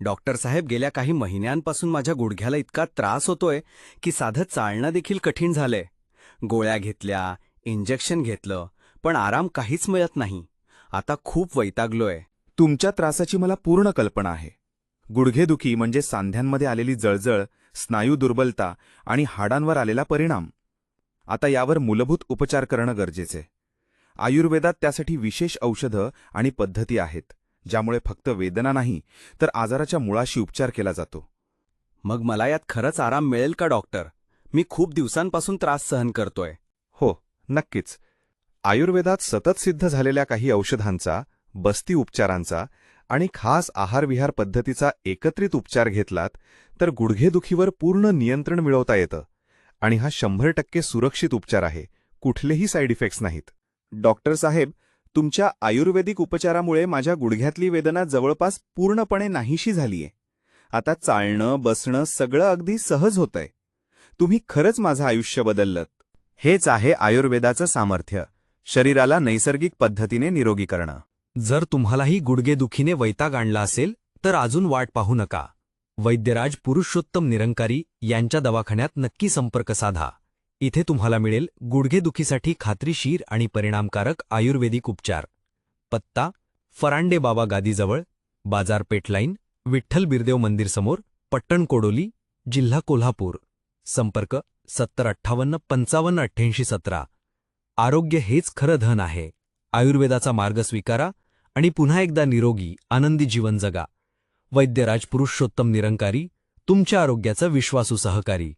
Doctor साहेब गेल्या काही महिन्यांपासून माझ्या गुडघ्याला इतका त्रास होतोय की साधं चालणं देखील कठीण झालंय. गोळ्या घेतल्या इंजेक्शन घेतलं पण आराम काहीच मिळत नाही. आता खूप वैतागलोय. तुमच्या त्रासाची मला पूर्ण कल्पना आहे. गुडघेदुखी म्हणजे सांध्यांमध्ये आलेली जळजळ स्नायू दुर्बलता आणि हाडांवर आलेला परिणाम. आता यावर मूलभूत उपचार करणं गरजेचे आयुर्वेदात त्यासाठी विशेष औषधं आणि पद्धती आहेत. ज्यामुळे फक्त वेदना नाही तर आजाराच्या मुळाशी उपचार केला जातो. मग मला यात खरंच आराम मिळेल का डॉक्टर? मी खूप दिवसांपासून त्रास सहन करतोय. हो नक्कीच. आयुर्वेदात सतत सिद्ध झालेल्या काही औषधांचा बस्ती उपचारांचा आणि खास आहारविहार पद्धतीचा एकत्रित उपचार घेतलात तर गुडघेदुखीवर पूर्ण नियंत्रण मिळवता येतं आणि हा शंभर टक्के सुरक्षित उपचार आहे कुठलेही साईड इफेक्ट्स नाहीत. डॉक्टर साहेब तुमच्या आयुर्वेदिक उपचारामुळे माझ्या गुडघ्यातली वेदना जवळपास पूर्णपणे नाहीशी झालीय. आता चालणं बसणं सगळं अगदी सहज होतंय. तुम्ही खरंच माझं आयुष्य बदललत. हेच आहे आयुर्वेदाचं सामर्थ्य. शरीराला नैसर्गिक पद्धतीने निरोगी करणं. जर तुम्हालाही गुडघेदुखीने वैताग आणला असेल तर अजून वाट पाहू नका. वैद्यराज पुरुषोत्तम निरंकारी यांच्या दवाखान्यात नक्की संपर्क साधा. इथे तुम्हाला मिळेल गुडघेदुखीसाठी खात्रीशीर आणि परिणामकारक आयुर्वेदिक उपचार. पत्ता फरांडे बाबा गादीजवळ बाजारपेठ लाईन विठ्ठल बिरदेव मंदिरसमोर पट्टण कोडोली जिल्हा कोल्हापूर. संपर्क सत्तर अठ्ठावन्न पंचावन्न अठ्ठ्याऐंशी सतरा. आरोग्य हेच खरं धन आहे. आयुर्वेदाचा मार्ग स्वीकारा आणि पुन्हा एकदा निरोगी आनंदी जीवन जगा. वैद्यराज पुरुषोत्तम निरंकारी तुमच्या आरोग्याचा विश्वासू सहकारी.